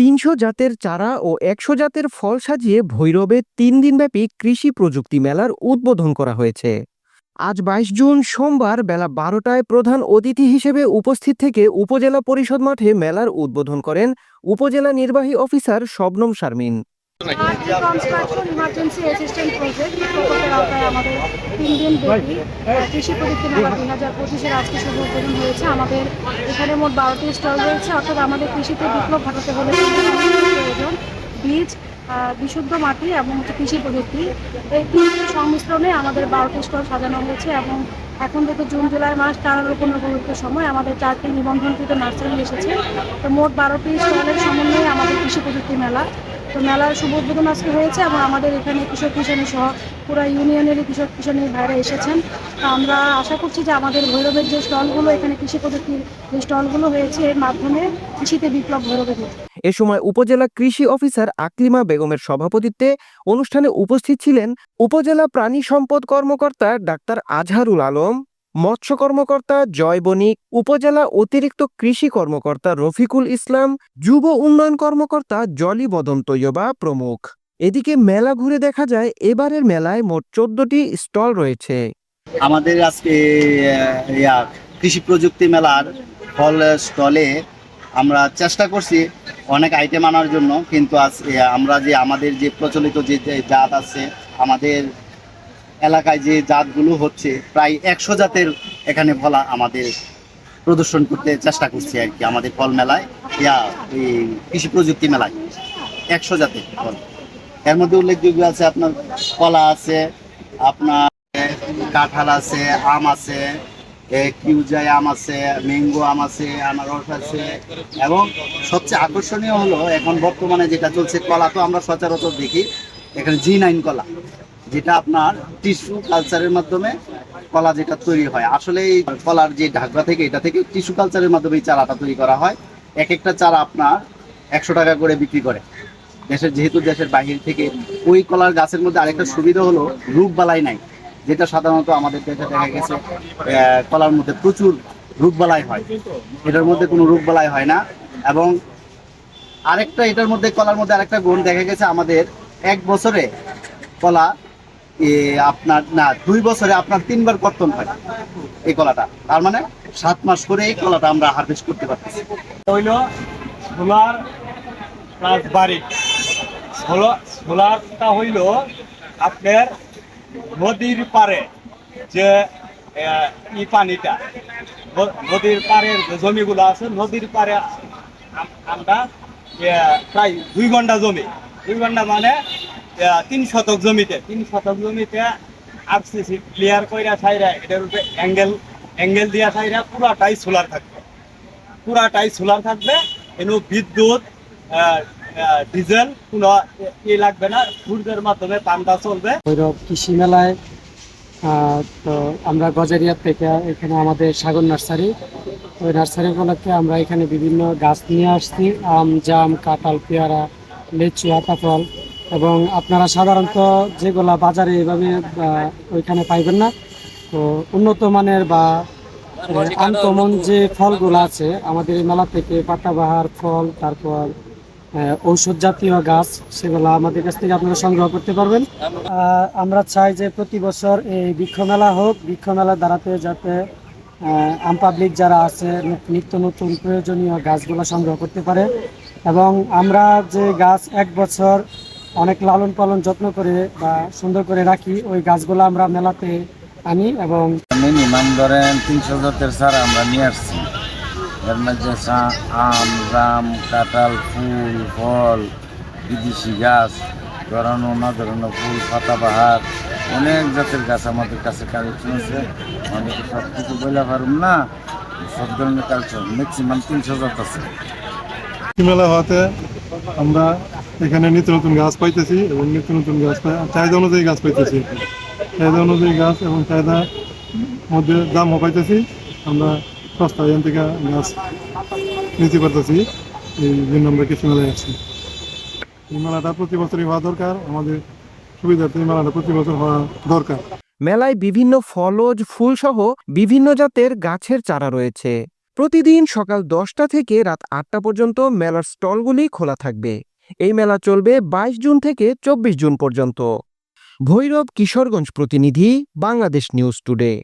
তিনশো জাতের চারা ও একশো জাতের ফল সাজিয়ে ভৈরবে তিন দিনব্যাপী কৃষি প্রযুক্তি মেলার উদ্বোধন করা হয়েছে। আজ বাইশ জুন সোমবার বেলা বারোটায় প্রধান অতিথি হিসেবে উপস্থিত থেকে উপজেলা পরিষদ মাঠে মেলার উদ্বোধন করেন উপজেলা নির্বাহী officer Shabnam Sharmin. Construction emergency assistant project প্রকল্পের আওতায় আমাদের তিন দিন কৃষি প্রযুক্তি মেলা দুই হাজার পঁচিশের আজকে শুভ উদ্বোধন হয়েছে। আমাদের এখানে মোট বারোটি স্টল রয়েছে অর্থাৎ আমাদের কৃষিতে বিপ্লব ঘটাতে হলে প্রয়োজন। বীজ বিশুদ্ধ মাটি এবং হচ্ছে কৃষি প্রযুক্তি। এই তিনটির সংমিশ্রণে আমাদের বারোটি স্টল সাজানো হয়েছে এবং এখন থেকে জুন জুলাই মাস চারা রোপণের উপযুক্ত সময়। আমাদের চারটি নিবন্ধনকৃত নার্সারি এসেছে। তো মোট বারোটি স্টলের সমন্বয়ে প্রযুক্তি মেলা। তো মেলার শুভ উদ্বোধন আজকে হয়েছে এবং আমাদের এখানে কৃষক কিষাণী সহ পুরো ইউনিয়নেরই কৃষক কিষাণী ভাইরা এসেছেন। আমরা আশা করছি যে আমাদের ভৈরবের যে স্টলগুলো, এখানে কৃষি প্রযুক্তির যে স্টলগুলো হয়েছে, এর মাধ্যমে কৃষিতে বিপ্লব ভৈরবে এ সময় উপজেলা কৃষি অফিসার আকলিমা বেগমের সভাপতিত্বে অনুষ্ঠানে উপস্থিত ছিলেন উপজেলা প্রাণী সম্পদ কর্মকর্তা ডাক্তার আজহারুল আলম। মৎস্য কর্মকর্তা জয় বণিক, উপজেলা অতিরিক্ত কৃষি কর্মকর্তা রফিকুল ইসলাম, যুব উন্নয়ন কর্মকর্তা জলি বদন তৈয়বা প্রমুখ। এদিকে মেলা ঘুরে দেখা যায়, এবারের মেলায় মোট চোদ্দটি স্টল রয়েছে। আমাদের আজকে কৃষি প্রযুক্তি মেলার ফল স্টলে আমরা চেষ্টা করছি অনেক আইটেম আনার জন্য, কিন্তু আজ আমরা যে আমাদের যে প্রচলিত যে জাত আছে, আমাদের এলাকায় যে জাতগুলো হচ্ছে, প্রায় একশো জাতের এখানে ফলা আমাদের প্রদর্শন করতে চেষ্টা করছি আর কি, আমাদের ফল মেলায়, ইয়া কৃষি প্রযুক্তি মেলায়, একশো জাতের ফল। এর মধ্যে উল্লেখযোগ্য আছে আপনার কলা আছে, আপনার কাঁঠাল আছে, আম আছে কিউজাই আম আছে, ম্যাঙ্গো আম আছে, আনারস আছে, এবং সবচেয়ে আকর্ষণীয় হলো এখন বর্তমানে যেটা চলছে কলা, তো আমরা সচরাচর দেখি, এখানে জি নাইন কলা। যেটা আপনার টিস্যু কালচারের মাধ্যমে কলা যেটা তৈরি হয়। আসলে এই কলার যে ঢাকরা থেকে, এটা থেকে টিস্যু কালচারের মাধ্যমে এই চারাটা তৈরি করা হয়। এক একটা চারা আপনার একশো টাকা করে বিক্রি করে। দেশের যেহেতু দেশের বাহির থেকে ওই কলার গাছের মধ্যে আরেকটা সুবিধা হলো রোগ বালাই নাই, যেটা সাধারণত আমাদের দেশে দেখা গেছে কলার মধ্যে প্রচুর রোগ বালাই হয়। এটার মধ্যে কোনো রোগ বালাই হয় না এবং আরেকটা এটার মধ্যে কলার মধ্যে আরেকটা গুণ দেখা গেছে আমাদের, এক বছরে কলা আপনার, না, দুই বছরে আপনার তিনবার কর্তন হয় এই কলাটা। তার মানে সাত মাস করে এই কলাটা আমরা হারভেস্ট করতে পারতেছি। হইল সোলার প্লাস বাড়ি সোলারটা হইল আপনার নদীর পারে যে ই পানিটা। নদীর পাড়ের জমিগুলো আছে, নদীর আম- আমরা প্রায় দুই ঘণ্টা জমি। দুই ঘণ্টা মানে তিন শতক জমিতে, তিন শতক জমিতে আরসিসি ক্লিয়ার কইরা ছাইরা এটার উপরে অ্যাঙ্গেল অ্যাঙ্গেল দিয়া ছাইরা পুরাটাই সোলার থাকবে। পুরাটাই সোলার থাকবে, এনু বিদ্যুৎ ডিজেল কোনো ই লাগবে না, সূর্যের মাধ্যমে পাম্পটা চলবে। ভৈরব কৃষি মেলায় তো আমরা গজারিয়া থেকে এখানে আমাদের সাগর নার্সারি। ওই নার্সারি উপলক্ষে আমরা এখানে বিভিন্ন গাছ নিয়ে আসছি, আম, জাম, কাঁঠাল, পেয়ারা, লিচু, আতাফল। এবং আপনারা সাধারণত যেগুলা বাজারে এভাবে ওইখানে পাইবেন না। তো উন্নত মানের বা আনকমন যে ফলগুলো আছে, আমাদের মেলা থেকে পাতাবাহার ফল, তারপর ঔষধ জাতীয় গাছ, সেগুলো আমাদের কাছ থেকে আপনারা সংগ্রহ করতে পারবেন। আমরা চাই যে প্রতি বছর এই বৃক্ষ মেলা হোক, বৃক্ষ মেলা দ্বারাতে যাতে আম পাবলিক যারা আছে নিত্য নতুন প্রয়োজনীয় গাছগুলো সংগ্রহ করতে পারে। এবং আমরা যে গাছ এক বছর অনেক লালন পালন যত্ন করে বা সুন্দর করে রাখি। ওই গাছগুলো আমরা মেলাতে আনি এবং মিনিমাম ধরেন তিনশো জাতের চারা আমরা নিয়ে আসছি। এর মধ্যে আম জাম কাঁঠাল ফুল ফল বিদেশি গাছ ধরানো না ধরানো ফুল পাতাবাহার অনেক জাতের গাছ আমাদের কাছে কালেকশন আছে আমাদের সব কিছু বইলা পারুম না সব ধরনের কালেকশন ম্যাক্সিমাম তিনশো জাত আছে। মেলা হওয়াতে আমরা এখানে নিত্য নতুন গাছ পাইতেছি এবং নিত্য নতুন গাছ চাহিদা অনুযায়ী গাছ পাইতেছি। চাহিদা অনুযায়ী গাছ এবং চাহিদা মধ্যে দামও পাইতেছি। আমরা সস্তা এখান থেকে গাছ নিতে পারতেছি। এই জন্য আমরা কৃষি মেলায় আসছি এই মেলাটা প্রতি বছরই হওয়া দরকার। আমাদের সুবিধার্থে এই মেলাটা প্রতি বছর হওয়া দরকার। মেলায় বিভিন্ন ফলজ ফুলসহ বিভিন্ন জাতের গাছের চারা রয়েছে। প্রতিদিন সকাল দশটা থেকে রাত আটটা পর্যন্ত মেলার স্টলগুলি খোলা থাকবে। এই মেলা চলবে বাইশ জুন থেকে চব্বিশ জুন পর্যন্ত। ভৈরব কিশোরগঞ্জ প্রতিনিধি, বাংলাদেশ নিউজ টুডে।